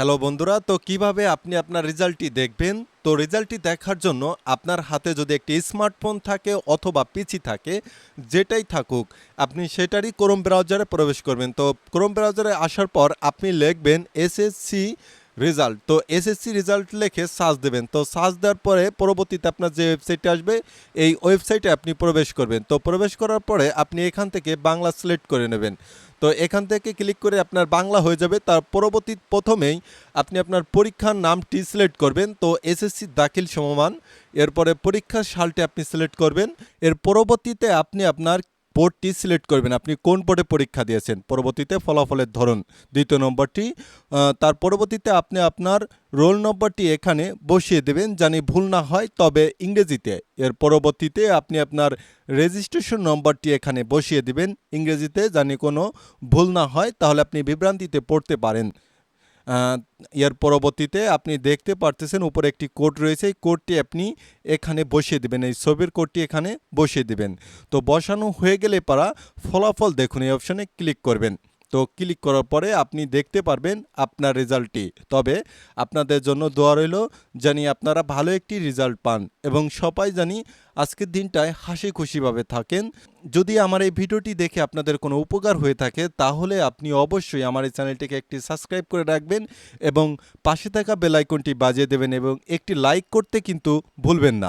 Hello বন্ধুরা, তো কীভাবে আপনি আপনার রেজাল্টটি দেখবেন? তো রেজাল্টটি দেখার জন্য আপনার হাতে যদি একটি স্মার্টফোন থাকে অথবা পিসি থাকে, যেটাই থাকুক, আপনি সেটারই ক্রোম ব্রাউজারে প্রবেশ করবেন। তো ক্রোম ব্রাউজারে আসার পর আপনি লিখবেন এসএসসি রেজাল্ট। তো এসএসসি রেজাল্ট লিখে সার্চ দেবেন। তো সার্চ দেওয়ার পরে পরবর্তীতে আপনার যে ওয়েবসাইটে আসবে, এই ওয়েবসাইটে আপনি প্রবেশ করবেন। তো প্রবেশ করার পরে আপনি এখান থেকে বাংলা সিলেক্ট করে নেবেন। তো এখান থেকে ক্লিক করে আপনার বাংলা হয়ে যাবে। তার পরবর্তী প্রথমেই আপনি আপনার পরীক্ষার নামটি সিলেক্ট করবেন। তো এসএসসি দাখিল সমমান। এরপরে পরীক্ষার সালটি আপনি সিলেক্ট করবেন। এর পরবর্তীতে আপনি আপনার বোর্ডটি সিলেক্ট করবেন। আপনি কোন বোর্ডে পরীক্ষা দিয়েছেন? পরবর্তীতে ফলাফলের ধরন, দ্বিতীয় নম্বরটি তার পরবর্তীতে আপনি আপনার রোল নম্বরটি এখানে বসিয়ে দেবেন জানি ভুল না হয়, তবে ইংরেজিতে। এর পরবর্তীতে আপনি আপনার রেজিস্ট্রেশন নম্বরটি এখানে বসিয়ে দিবেন। ইংরেজিতে জানি কোনো ভুল না হয়, তাহলে আপনি বিভ্রান্তিতে পড়তে পারেন। এর পরবর্তীতে আপনি দেখতে পারতেছেন উপরে একটি কোড রয়েছে। এই কোডটি আপনি এখানে বসিয়ে দেবেন। এই ছবির কোডটি এখানে বসিয়ে দেবেন। তো বসানো হয়ে গেলে পারা ফলাফল দেখুন। এই অপশানে ক্লিক করবেন। তো ক্লিক করার পরে আপনি দেখতে পারবেন আপনার রেজাল্টটি। তবে আপনাদের জন্য দোয়া রইল জানি আপনারা ভালো একটি রেজাল্ট পান এবং সবাই জানি আজকের দিনটায় হাসি খুশিভাবে থাকেন। যদি আমার এই ভিডিওটি দেখে আপনাদের কোনো উপকার হয়ে থাকে তাহলে আপনি অবশ্যই আমার এই চ্যানেলটিকে একটি সাবস্ক্রাইব করে রাখবেন এবং পাশে থাকা বেল আইকনটি বাজিয়ে দেবেন এবং একটি লাইক করতে কিন্তু ভুলবেন না।